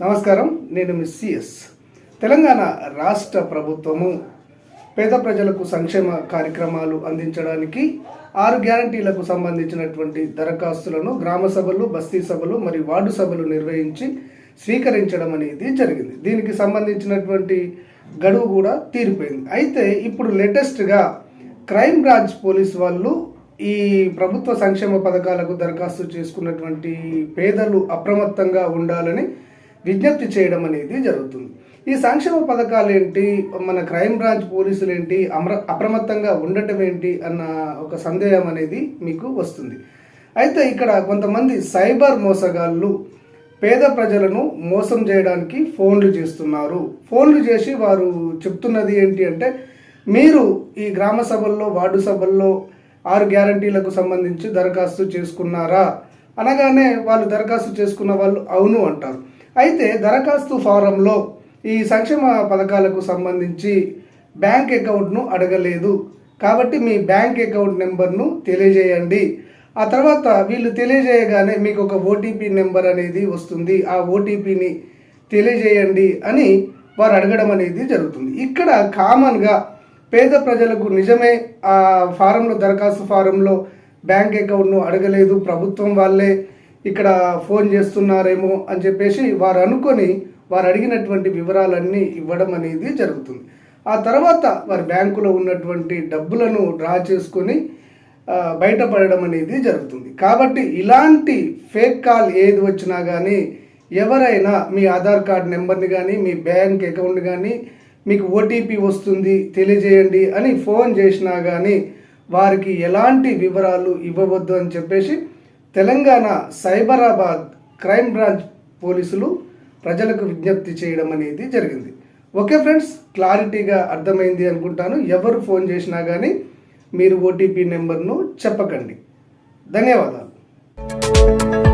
నమస్కారం నేను miss CS Telangana రాష్ట్ర ప్రభుత్వము పేద ప్రజలకు సంక్షేమ కార్యక్రమాలు అందించడానికి ఆరు గ్యారంటీలకు సంబంధించినటువంటి దరఖాస్తులను గ్రామ సభలు బస్తీ సభలు మరియు వార్డు సభలు నిర్వహించి స్వీకరించడం అనేది జరిగింది. దీనికి సంబంధించినటువంటి గడువు కూడా తీరిపోయింది. అయితే ఇప్పుడు లేటెస్ట్గా క్రైమ్ బ్రాంచ్ పోలీస్ వాళ్ళు ఈ ప్రభుత్వ సంక్షేమ పథకాలకు దరఖాస్తు చేసుకున్నటువంటి పేదలు అప్రమత్తంగా ఉండాలని విజ్ఞప్తి చేయడం అనేది జరుగుతుంది. ఈ సంక్షేమ పథకాలు ఏంటి మన క్రైమ్ బ్రాంచ్ పోలీసులు ఏంటి అమర అప్రమత్తంగా ఉండటం ఏంటి? అన్న ఒక సందేహం అనేది మీకు వస్తుంది. అయితే ఇక్కడ కొంతమంది సైబర్ మోసగాళ్ళు పేద ప్రజలను మోసం చేయడానికి ఫోన్లు చేస్తున్నారు. ఫోన్లు చేసి వారు చెప్తున్నది ఏంటి అంటే మీరు ఈ గ్రామ సభల్లో వార్డు సభల్లో ఆరు గ్యారంటీలకు సంబంధించి దరఖాస్తు చేసుకున్నారా? అనగానే వాళ్ళు దరఖాస్తు చేసుకున్న వాళ్ళు అవును అంటారు. అయితే దరఖాస్తు ఫారంలో ఈ సంక్షేమ పథకాలకు సంబంధించి బ్యాంక్ అకౌంట్ను అడగలేదు. కాబట్టి మీ బ్యాంక్ అకౌంట్ నెంబర్ను తెలియజేయండి. ఆ తర్వాత వీళ్ళు తెలియజేయగానే మీకు ఒక ఓటీపీ నెంబర్ అనేది వస్తుంది. ఆ ఓటీపీని తెలియజేయండి అని వారు అడగడం అనేది జరుగుతుంది. ఇక్కడ కామన్గా పేద ప్రజలకు నిజమే ఆ ఫారంలో దరఖాస్తు ఫారంలో బ్యాంక్ అకౌంట్ను అడగలేదు. ప్రభుత్వం వాళ్ళే ఇక్కడ ఫోన్ చేస్తున్నారేమో అని చెప్పేసి వారు అనుకొని వారు అడిగినటువంటి వివరాలన్నీ ఇవ్వడం అనేది జరుగుతుంది. ఆ తర్వాత వారి బ్యాంకులో ఉన్నటువంటి డబ్బులను డ్రా చేసుకొని బయటపడడం అనేది జరుగుతుంది. కాబట్టి ఇలాంటి ఫేక్ కాల్ ఏది వచ్చినా కానీ ఎవరైనా మీ ఆధార్ కార్డ్ నెంబర్ని కానీ మీ బ్యాంక్ అకౌంట్ కానీ మీకు ఓటీపీ వస్తుంది తెలియజేయండి అని ఫోన్ చేసినా కానీ వారికి ఎలాంటి వివరాలు ఇవ్వవద్దు అని చెప్పేసి తెలంగాణ సైబరాబాద్ క్రైమ్ బ్రాంచ్ పోలీసులు ప్రజలకు విజ్ఞప్తి చేయడం అనేది జరిగింది. ఓకే ఫ్రెండ్స్ క్లారిటీగా అర్థమైంది అనుకుంటాను. ఎవరు ఫోన్ చేసినా కానీ మీరు ఓటీపీ నెంబర్ను చెప్పకండి. ధన్యవాదాలు.